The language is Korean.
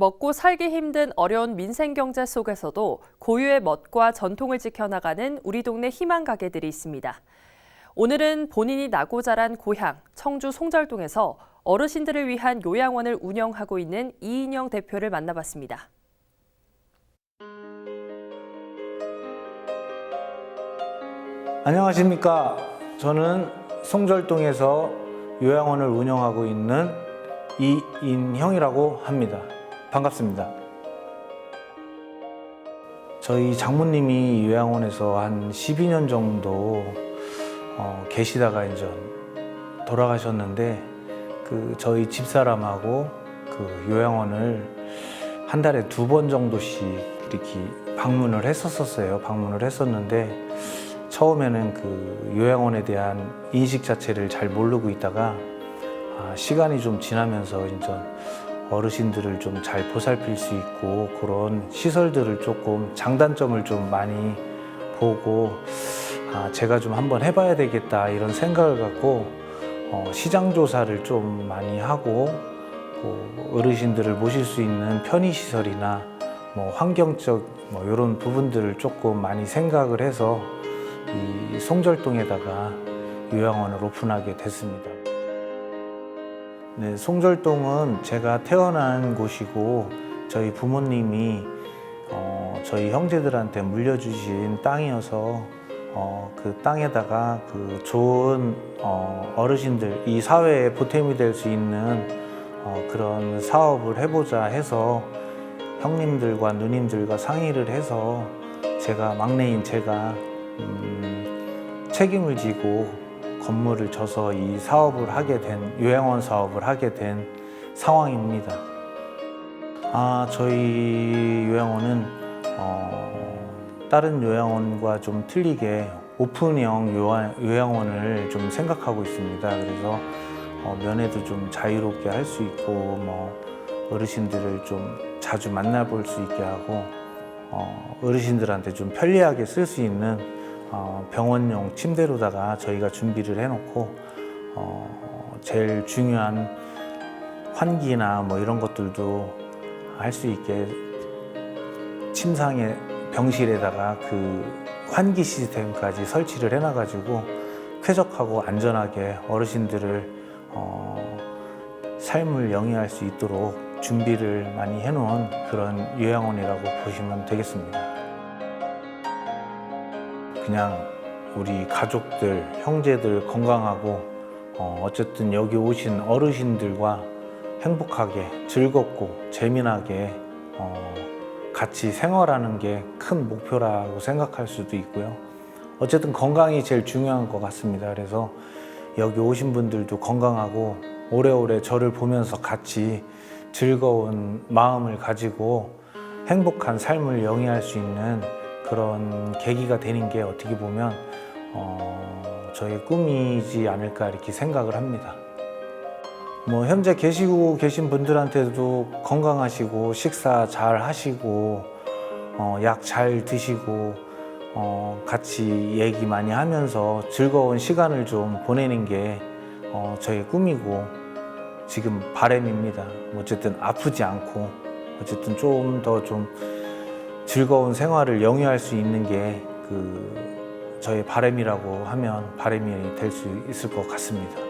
먹고 살기 힘든 어려운 민생 경제 속에서도 고유의 멋과 전통을 지켜나가는 우리 동네 희망 가게들이 있습니다. 오늘은 본인이 나고 자란 고향 청주 송절동에서 어르신들을 위한 요양원을 운영하고 있는 이인영 대표를 만나봤습니다. 안녕하십니까. 저는 송절동에서 요양원을 운영하고 있는 이인형이라고 합니다. 반갑습니다. 저희 장모님이 요양원에서 한 12년 정도 어, 계시다가 이제 돌아가셨는데 그 저희 집사람하고 그 요양원을 한 달에 두 번 정도씩 이렇게 방문을 했었었어요. 방문을 했었는데 처음에는 그 요양원에 대한 인식 자체를 잘 모르고 있다가 아, 시간이 좀 지나면서 이제 어르신들을 좀 잘 보살필 수 있고 그런 시설들을 조금 장단점을 좀 많이 보고 아, 제가 좀 한번 해봐야 되겠다 이런 생각을 갖고 어, 시장 조사를 좀 많이 하고 그 어르신들을 모실 수 있는 편의 시설이나 뭐 환경적 뭐 이런 부분들을 조금 많이 생각을 해서 이 송절동에다가 요양원을 오픈하게 됐습니다. 네, 송절동은 제가 태어난 곳이고 저희 부모님이 어, 저희 형제들한테 물려주신 땅이어서 어, 그 땅에다가 그 좋은 어, 어르신들 이 사회에 보탬이 될 수 있는 어, 그런 사업을 해보자 해서 형님들과 누님들과 상의를 해서 제가 막내인 제가 음, 책임을 지고 건물을 져서 이 사업을 하게 된 요양원 사업을 하게 된 상황입니다. 아 저희 요양원은 어, 다른 요양원과 좀 틀리게 오픈형 요양, 요양원을 좀 생각하고 있습니다. 그래서 어, 면회도 좀 자유롭게 할 수 있고 뭐 어르신들을 좀 자주 만나볼 수 있게 하고 어, 어르신들한테 좀 편리하게 쓸 수 있는 어, 병원용 침대로다가 저희가 준비를 해놓고 어, 제일 중요한 환기나 뭐 이런 것들도 할 수 있게 침상에 병실에다가 그 환기 시스템까지 설치를 해놔가지고 쾌적하고 안전하게 어르신들을 어, 삶을 영위할 수 있도록 준비를 많이 해놓은 그런 요양원이라고 보시면 되겠습니다. 그냥 우리 가족들, 형제들 건강하고 어, 어쨌든 여기 오신 어르신들과 행복하게 즐겁고 재미나게 어, 같이 생활하는 게 큰 목표라고 생각할 수도 있고요. 어쨌든 건강이 제일 중요한 것 같습니다. 그래서 여기 오신 분들도 건강하고 오래오래 저를 보면서 같이 즐거운 마음을 가지고 행복한 삶을 영위할 수 있는 그런 계기가 되는 게 어떻게 보면 어, 저의 꿈이지 않을까 이렇게 생각을 합니다. 뭐 현재 계시고 계신 분들한테도 건강하시고 식사 잘 하시고 어, 약 잘 드시고 어, 같이 얘기 많이 하면서 즐거운 시간을 좀 보내는 게 어, 저의 꿈이고 지금 바람입니다. 어쨌든 아프지 않고 어쨌든 좀 더좀 즐거운 생활을 영위할 수 있는 게 그 저의 바람이라고 하면 바람이 될 수 있을 것 같습니다.